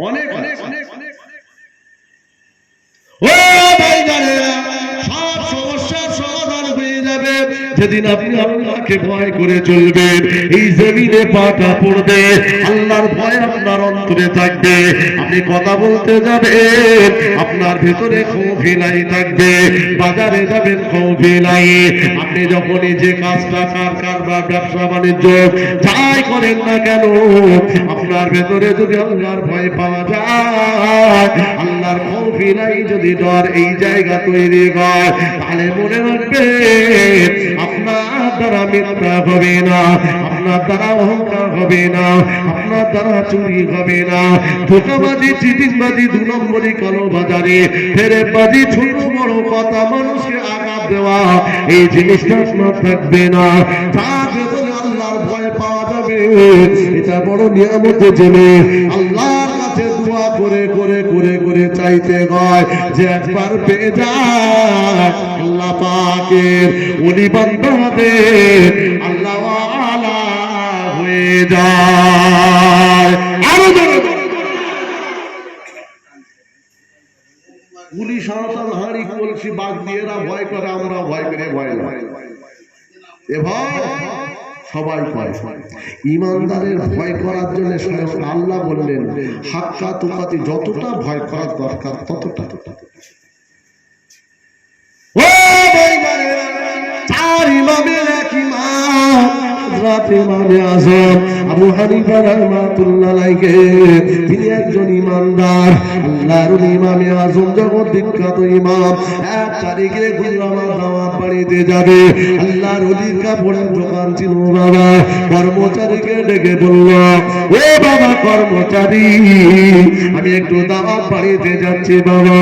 অনেক অনেক অনেক অনেক ও যেদিন আপনি আল্লাহকে ভয় করে চলবেন, এই জমিনে পাটা পড়বে, আল্লাহর ভয় আপনার অন্তরে থাকবে। আপনি কথা বলতে যাবেন, আপনার ভেতরে ক্ষোভে নাই থাকবে, বাজারে যাবেন ক্ষোভে নাই। আপনি যখনই যে কাজটা, কার কারবার ব্যবসা বাণিজ্য যাই করেন না কেন, আপনার ভেতরে যদি আল্লাহর ভয় পাওয়া যায়, আল্লাহর ক্ষোভে নাই যদি ডর এই জায়গা তৈরি হয়, তাহলে মনে রাখবে দ্বারা মিথ্যা হবে না, আপনার দ্বারা অহংকার হবে না, আপনার দ্বারা চুরি হবে না। ধোকাবাজি, চিটিংবাজি দু নম্বরই কালো বাজারে ফেরে বাজি ছোট বড় কথা মানুষকে আঘাত দেওয়া, এই জিনিসটা আপনার থাকবে না। তার আল্লাহর ভয় পাওয়া যাবে। এটা বড় নিয়ামত জেনে করে করে চাইতে হয় যে একবার পেয়ে যায় আল্লাহ পাকের উনি বান্দাদের আল্লাহ হয়ে যায়। হাঁড়ি কলসি বাদ ভয় করে, আমরা ভয় করে ভয় এ ভয়। সবাই ভয় ইমানদারের ভয় করার জন্য স্বয়ং আল্লাহ বললেন হাক্কা তুকাতি যতটা ভয় করার দরকার ততটা। চার ইমামের হযরত আযম আবু হানিফা রাহমাতুল্লাহ তিনি একজন ইমানদার। আল্লাহর আযম জগৎ বিখ্যাত ইমাম। এক তারিখে দাওয়াত বাড়িতে যাবে। আল্লাহর কাপড়ের দোকান ছিল বাবা। কর্মচারীকে ডেকে বলল ও বাবা কর্মচারী আমি একটু দাওয়াত বাড়িতে যাচ্ছি, বাবা।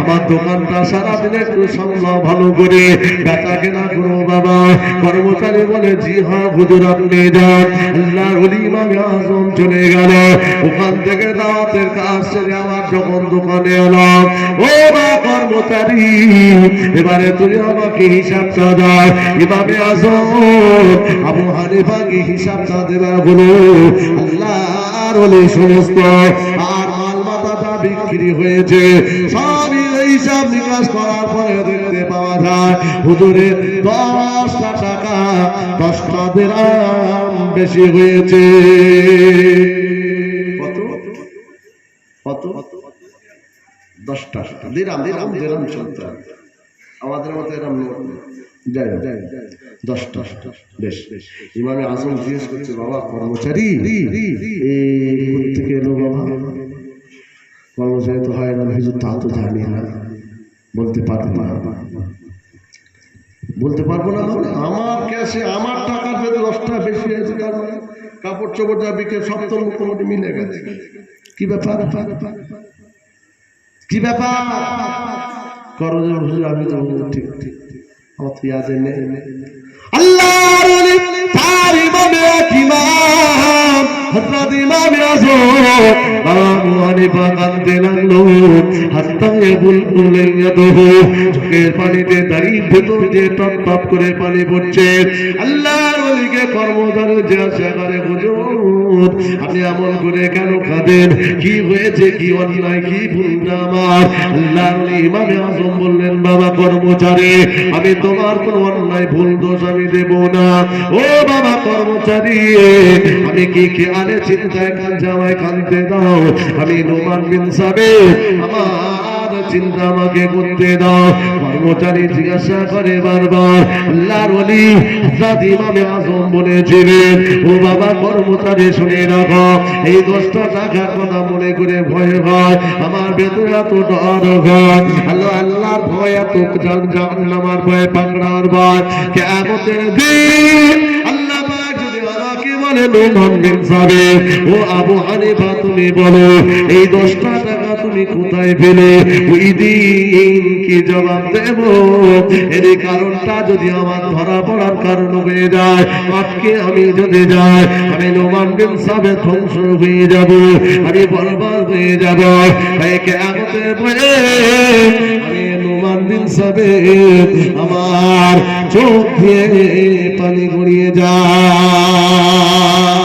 আমার দোকানটা সারাদিন একটু সামলা ভালো করে। বেচা কেনা করো, বাবা। কর্মচারী বলে, জি হ্যাঁ হুজুর, আপনি যান। আল্লাহর ওলি ইমামে আজম চলে গেল। ওখান থেকে দাওয়াতের কাজ সেরে আমার যখন দোকানে এলাম ও বা কর্মচারী, এবারে তুই আমাকে হিসাবটা দাও ইমামে আজম, আবু হানিফাকে হিসাবটা বলো। আল্লাহর ওলি সমস্ত আর বিক্রি হয়েছে। সবই হিসাব নিকাশ করার পরে দেখতে পাওয়া যায়। হুজুরের দশটা টাকা দশটা দিরাম বেশি হয়েছে। কত? কত? দশটা দিরাম দিরাম দিরাম চলতে আমাদের মতো নেই। যাই দশটা বেশ। বেশ। ইমামে আজম জিজ্ঞেস করছে বাবা কর্মচারী? এই থেকে এলো বাবা? তো হয় না হুজুর তা তো জানি না। বলতে পারব না। বলতে পারব না মানে আমার ক্যাশে আমার টাকার ভেতরে দশটা বেশি হয়েছে, তার মানে কাপড় চোপড় যা বিকে, সব তো মোটামুটি মিলে গেছে। কি ব্যাপার? কি ব্যাপার? করো হুজুর, আমি তো ঠিক ঠিক আমার তো ইয়াদে নেই। আল্লাহর ওলি, তার ইমামে ইমাম হযরত ইমামে হানিফা কাঁদতে লাগল চোখের পানিতে দাঁড়িয়ে ভেতর দিয়ে টপ টপ করে পানি পড়ছে। আল্লাহর ওলিকে কর্মধারে জিজ্ঞাসা করে হুজুর আপনি করে কেন কাঁদেন? কি হয়েছে, কি অন্যায়, কি ভুলটা আমার? বললেন, বাবা কর্মচারী, আমি তোমার কোনো অন্যায়, ভুল দোষ আমি দেব না। ও বাবা কর্মচারী, আমি কি খেয়ালে চিন্তায় কান যাওয়ায় কানতে দাও? আমি নোমান আমার চিন্তা আমাকে করতে দাও। কর্মচারী জিজ্ঞাসা করে বারবার, আল্লাহর ওলি হযরত ইমামে আযম বলেছিলেন, ও বাবা কর্মচারী শুনে রাখো, এই দশটা টাকার কথা মনে করে ভয় হয়, আমার ভেতরে এত ডর হয়, আল্লাহ ভয় এত জাহান্নামার ভয় পাকড়ার ভয় কিয়ামতের দিন ও আবু হানিফা, তুমি বলো, এই দশটা টাকা তুমি কোথায় পেলে? ওই দিন কি জবাব দেব? এর কারণটা যদি আমার ধরা পড়ার কারণ হয়ে যায় আজকে আমি যদি যাই, আমি নোমান বিন সাবেক ধ্বংস হয়ে যাব, আমি বরবাদ হয়ে যাব। তাই কেমতে বলে সাবেক আমার চোখ দিয়ে পানি গড়িয়ে যায়।